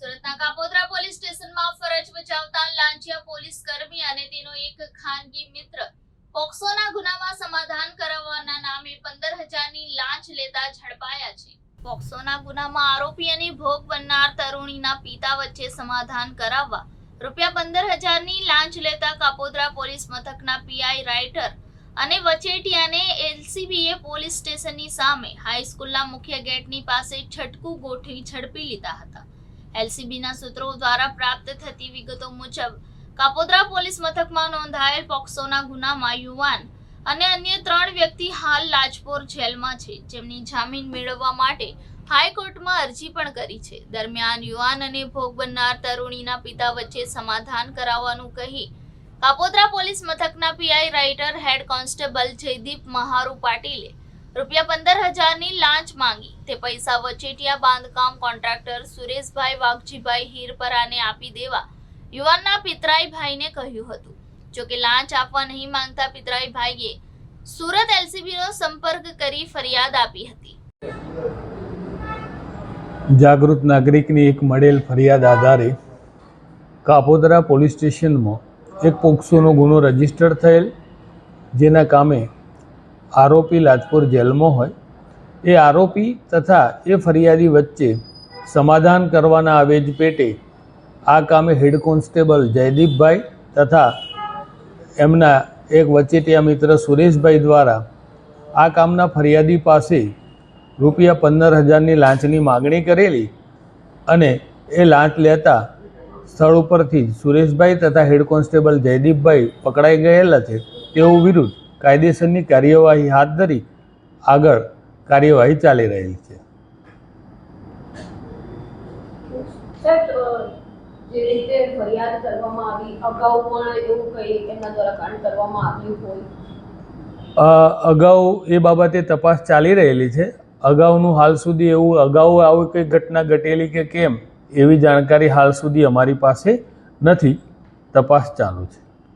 સુરતના કાપોદ્રા પોલીસ સ્ટેશનમાં ફરજ બજાવતા લાંચિયા પોલીસ કર્મી અને તેનો એક ખાનગી મિત્ર પોક્સોના ગુનામાં સમાધાન કરાવવાના નામે પંદર હજારની લાંચ લેતા ઝડપાયા છે. પોક્સોના ગુનામાં આરોપી અને ભોગ બનનાર તરુણીના પિતા વચ્ચે સમાધાન કરાવવા રૂપિયા પંદર હજારની લાંચ લેતા કાપોદ્રા પોલીસ મથકના પીઆઈ રાઇટર અને વચેટિયાને એલસીબીએ પોલીસ સ્ટેશનની સામે હાઈસ્કૂલના મુખ્ય ગેટની પાસે છટકું ગોઠવી ઝડપી લીધા હતા. એલસીબીના સૂત્રો દ્વારા પ્રાપ્ત થતી વિગતો મુજબ, કાપોદ્રા પોલીસ મથકમાં નોંધાયેલ પોક્સોના ગુનામાં યુવાન અને અન્ય ત્રણ વ્યક્તિ હાલ લાજપોર જેલમાં છે. જેમની જામીન મેળવવા માટે હાઈકોર્ટમાં અરજી પણ કરી છે. દરમિયાન યુવાન અને ભોગ બનનાર તરુણીના પિતા વચ્ચે સમાધાન કરાવવાનું કહી કાપોદ્રા પોલીસ મથકના PI writer head constable Jaydeep Maharu પાટીલે રૂપિયા પંદર હજારની લાંચ માંગી. તે પૈસા વચેટિયા બાંધકામ કોન્ટ્રાક્ટર સુરેશભાઈ વાઘજીભાઈ હીરપરાને આપી દેવા યુવાનના પિતરાઈ ભાઈને કહ્યું હતું. જોકે લાંચ આપવા નહીં માંગતા પિતરાઈ ભાઈએ સુરત એલસીબીનો સંપર્ક કરી ફરિયાદ આપી હતી. જાગૃત નાગરિકની એક મળેલ ફરિયાદ આધારે કાપોદરા પોલીસ સ્ટેશનમાં એક પોક્સોનો ગુનો રજિસ્ટર થયેલ, જેના કામે આરોપી લાજપુર જેલમાં હોય, એ આરોપી તથા એ ફરિયાદી વચ્ચે સમાધાન કરવાના આવેજ પેટે આ કામે હેડ કોન્સ્ટેબલ જયદીપભાઈ તથા એમના એક વચેટિયા મિત્ર સુરેશભાઈ દ્વારા આ કામના ફરિયાદી પાસે રૂપિયા પંદર હજારની લાંચની માગણી કરેલી અને એ લાંચ લેતા સ્થળ ઉપરથી સુરેશભાઈ તથા હેડ કોન્સ્ટેબલ જયદીપભાઈ પકડાઈ ગયેલા છે તેઓ વિરુદ્ધ કાયદેસરની કાર્યવાહી હાથ ધરી આગળ કાર્યવાહી ચાલી રહેલી છે. જે રીતે ફરિયાદ કરવામાં આવી અગાઉ પણ એવું કંઈ એમના દ્વારા કાંડ કરવામાં આવ્યું હોય? અગાઉ એ બાબતે તપાસ ચાલી રહેલી છે. અગાઉનું હાલ સુધી એવું અગાઉ આવી કંઈ ઘટના ઘટેલી કે કેમ એવી જાણકારી હાલ સુધી અમારી પાસે નથી. તપાસ ચાલુ છે.